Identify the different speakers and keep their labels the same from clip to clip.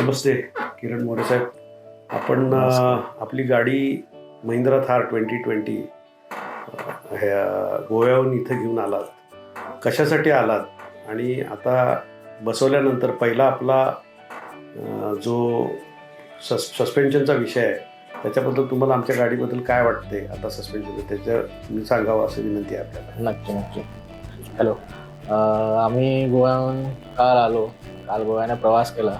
Speaker 1: नमस्ते किरण मोरे साहेब. आपण आपली गाडी महिंद्रा थार ट्वेंटी ट्वेंटी ह्या गोव्याहून इथं घेऊन आलात. कशासाठी आलात? आणि आता बसवल्यानंतर पहिला आपला जो सस सस्पेन्शनचा विषय आहे त्याच्याबद्दल तुम्हाला आमच्या गाडीबद्दल काय वाटते आता सस्पेन्शन त्याच्या तुम्ही सांगावं असं विनंती आहे आपल्याला.
Speaker 2: नक्की नक्की. हॅलो आम्ही गोव्याहून काल आलो. काल गोव्याने प्रवास केला.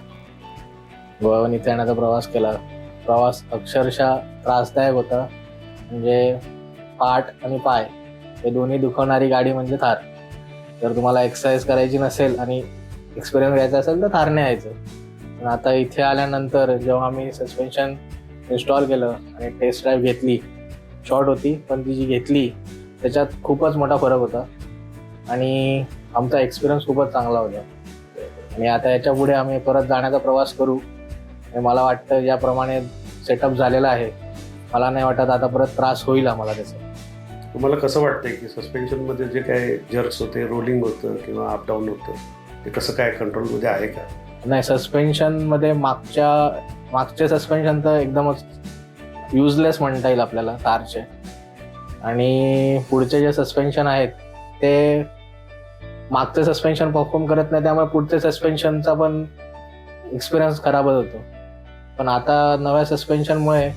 Speaker 2: गोव्याहून इथे येण्याचा प्रवास केला. प्रवास अक्षरशः त्रासदायक होता. म्हणजे पाठ आणि पाय हे दोन्ही दुखवणारी गाडी म्हणजे थार. जर तुम्हाला एक्सरसाइज करायची नसेल आणि एक्सपिरियन्स घ्यायचा असेल तर थारने यायचं. पण आता इथे आल्यानंतर जेव्हा आम्ही सस्पेन्शन इन्स्टॉल केलं आणि टेस्ट ड्राईव्ह घेतली शॉर्ट होती पण ती जी घेतली त्याच्यात खूपच मोठा फरक होता. आणि आमचा एक्सपिरियन्स खूपच चांगला होता. आणि आता याच्यापुढे आम्ही परत जाण्याचा प्रवास करू. मला वाटतं ज्याप्रमाणे सेटअप झालेला आहे मला नाही वाटत आता परत त्रास होईल आम्हाला त्याचा.
Speaker 1: तुम्हाला कसं वाटतंय की सस्पेन्शनमध्ये जे काय जर्क्स होते रोलिंग होतं किंवा अप डाऊन होतं ते कसं काय कंट्रोलमध्ये आहे का?
Speaker 2: नाही सस्पेन्शनमध्ये मागच्या मागचे सस्पेन्शन तर एकदमच युजलेस म्हणता येईल आपल्याला कारचे आणि पुढचे जे सस्पेन्शन आहेत ते मागचे सस्पेन्शन परफॉर्म करत नाही त्यामुळे पुढचे सस्पेन्शनचा पण एक्सपिरियन्स खराबच होतो. पण आता नव्या सस्पेन्शनमुळे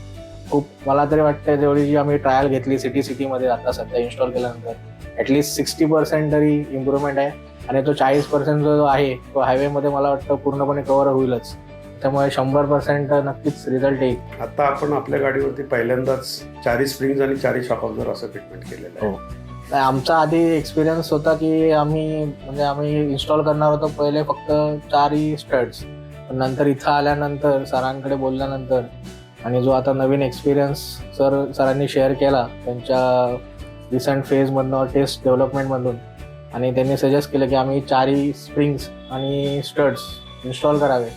Speaker 2: खूप मला तरी वाटतं जेवढी जी आम्ही ट्रायल घेतली सिटी सिटीमध्ये आता सध्या इन्स्टॉल केल्यानंतर ॲटलिस्ट सिक्स्टी पर्सेंट तरी इम्प्रूव्हमेंट आहे. आणि तो चाळीस पर्सेंट जो आहे तो हायवेमध्ये मला वाटतं पूर्णपणे कव्हर होईलच. त्यामुळे शंभर पर्सेंट नक्कीच रिझल्ट येईल.
Speaker 1: आता आपण आपल्या गाडीवरती पहिल्यांदाच चारी स्प्रिंग्ज आणि चारी शॉक ऑब्झर असं ट्रीटमेंट केलेलं आहे.
Speaker 2: हो. आमचा आधी एक्सपिरियन्स होता की आम्ही म्हणजे आम्ही इन्स्टॉल करणार होतो पहिले फक्त चारही स्टड्स पण नंतर इथं आल्यानंतर सरांकडे बोलल्यानंतर आणि जो आता नवीन एक्सपिरियन्स सर सरांनी शेअर केला त्यांच्या रिसेंट फेजमधनं टेस्ट डेव्हलपमेंटमधून आणि त्यांनी सजेस्ट केलं की आम्ही चारही स्प्रिंग्स आणि स्टड्स इन्स्टॉल करावे.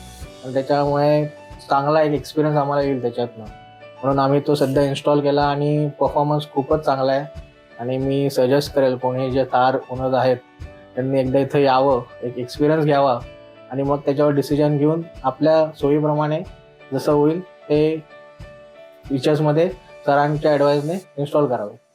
Speaker 2: आणि त्याच्यामुळे चांगला एक एक्सपिरियन्स आम्हाला येईल त्याच्यातनं. म्हणून आम्ही तो सध्या इन्स्टॉल केला आणि परफॉर्मन्स खूपच चांगला आहे. आणि मी सजेस्ट करेल कोणी जे थार ओनर्स आहेत त्यांनी एकदा इथं यावं एक एक्सपिरियन्स घ्यावा. आणि मग त्याच्यावर डिसिजन घेऊन आपल्या सोयीप्रमाणे जसं होईल ते फीचर्समध्ये सरांच्या ॲडवाईसने इन्स्टॉल करावे.